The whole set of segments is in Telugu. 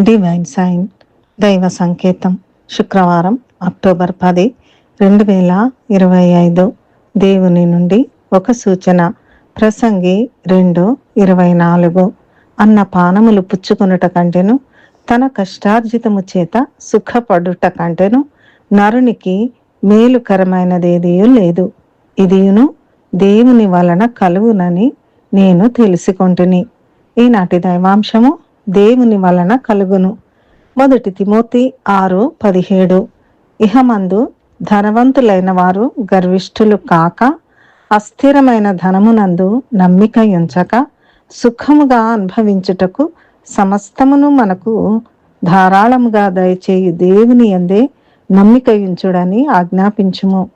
డివైన్ సైన్ దైవ సంకేతం శుక్రవారం అక్టోబర్ పది రెండు వేల ఇరవై ఐదు. దేవుని నుండి ఒక సూచన ప్రసంగి రెండు ఇరవై నాలుగు. అన్న పానములు పుచ్చుకొనుట కంటెను తన కష్టార్జితము చేత సుఖపడుట కంటెను నరునికి మేలుకరమైనదేదియూ లేదు. ఇదియును దేవుని వలన కలుగునని నేను తెలుసుకొంటిని. ఈనాటి దైవాంశము దేవుని వలన కలుగును. మొదటి తిమోతి ఆరు పదిహేడు. ఇహమందు ధనవంతులైన వారు గర్విష్ఠులు కాక అస్థిరమైన ధనమునందు నమ్మిక ఉంచక సుఖముగా అనుభవించుటకు సమస్తమును మనకు ధారాళముగా దయచేయి దేవుని అందే నమ్మిక ఉంచుడని ఆజ్ఞాపించుము.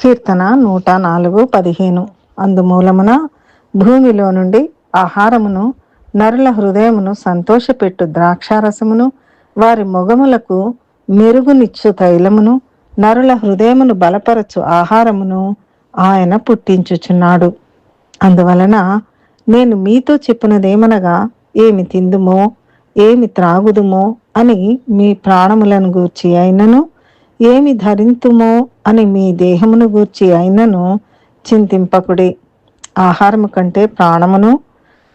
కీర్తన నూట నాలుగు పదిహేను. అందుమూలమున భూమిలో నుండి ఆహారమును నరుల హృదయమును సంతోషపెట్టు ద్రాక్షారసమును వారి మొగములకు మెరుగునిచ్చు తైలమును నరుల హృదయమును బలపరచు ఆహారమును ఆయన పుట్టించుచున్నాడు. అందువలన నేను మీతో చెప్పినదేమనగా ఏమి తిందుమో ఏమి త్రాగుదుమో అని మీ ప్రాణములను గూర్చి అయినను ఏమి ధరింతుమో అని మీ దేహమును గూర్చి అయినను చింతింపకుడి. ఆహారము కంటే ప్రాణమును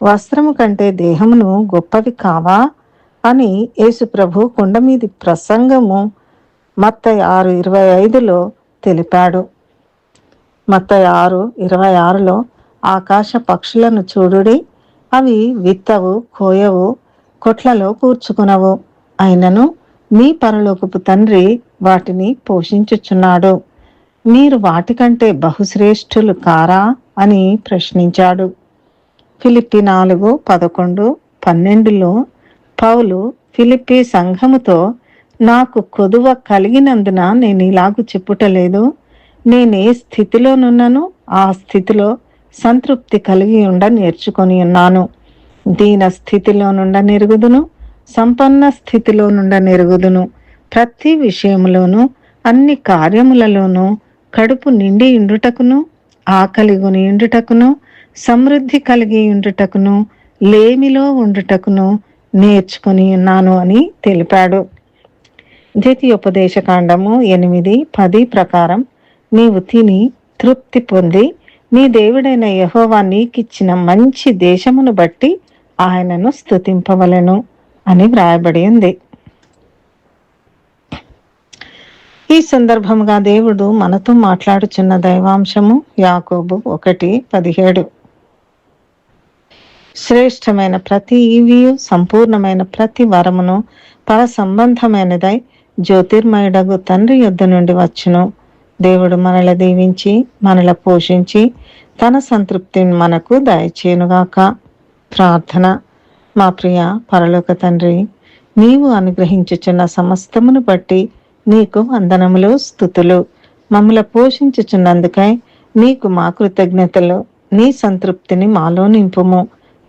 వస్త్రము కంటే దేహమును గొప్పవి కావా? అని యేసుప్రభు కొండ మీది ప్రసంగము మత్త ఆరు ఇరవై ఐదులో తెలిపాడు. మత్త ఆరు ఇరవై ఆరులో ఆకాశ పక్షులను చూడుడి అవి విత్తవు కోయవు కొట్లలో కూర్చుకునవు. అయినను మీ పరలోకపు తండ్రి వాటిని పోషించుచున్నాడు. మీరు వాటికంటే బహుశ్రేష్ఠులు కారా? అని ప్రశ్నించాడు. ఫిలిప్పి నాలుగు పదకొండు పన్నెండులో పౌలు ఫిలిప్పి సంఘముతో నాకు కొదువ కలిగినందున నేను ఇలాగు చెప్పుటలేదు. నేను ఏ స్థితిలోనున్నాను ఆ స్థితిలో సంతృప్తి కలిగి ఉండ నేర్చుకొని ఉన్నాను. దీన స్థితిలో నుండ నెరుగుదును సంపన్న స్థితిలో నుండ నెరుగుదును. ప్రతి విషయంలోనూ అన్ని కార్యములలోనూ కడుపు నిండి ఇండుటకును ఆకలి కొని ఇండుటకును సమృద్ధి కలిగి ఉండుటకును లేమిలో ఉండుటకును నేర్చుకొని ఉన్నాను అని తెలిపాడు. ద్వితీయోపదేశకాండము ఎనిమిది పది ప్రకారం నీవు తిని తృప్తి పొంది నీ దేవుడైన యహోవా నీకిచ్చిన మంచి దేశమును బట్టి ఆయనను స్థుతింపవలను అని వ్రాయబడి ఉంది. ఈ సందర్భంగా దేవుడు మనతో మాట్లాడుచున్న దైవాంశము యాకోబు ఒకటి పదిహేడు. శ్రేష్టమైన ప్రతి ఈవియు సంపూర్ణమైన ప్రతి వరమును పర సంబంధమైనదై జ్యోతిర్మయుడగు తండ్రి యొద్ద నుండి వచ్చును. దేవుడు మనల దీవించి మనల పోషించి తన సంతృప్తిని మనకు దయచేనుగాక ప్రార్థన. మా ప్రియ పరలోక తండ్రి నీవు అనుగ్రహించుచున్న సమస్తమును బట్టి నీకు వందనములు స్థుతులు. మమ్మల పోషించుచున్నందుకై నీకు మా కృతజ్ఞతలు నీ సంతృప్తిని మాలో నింపుము.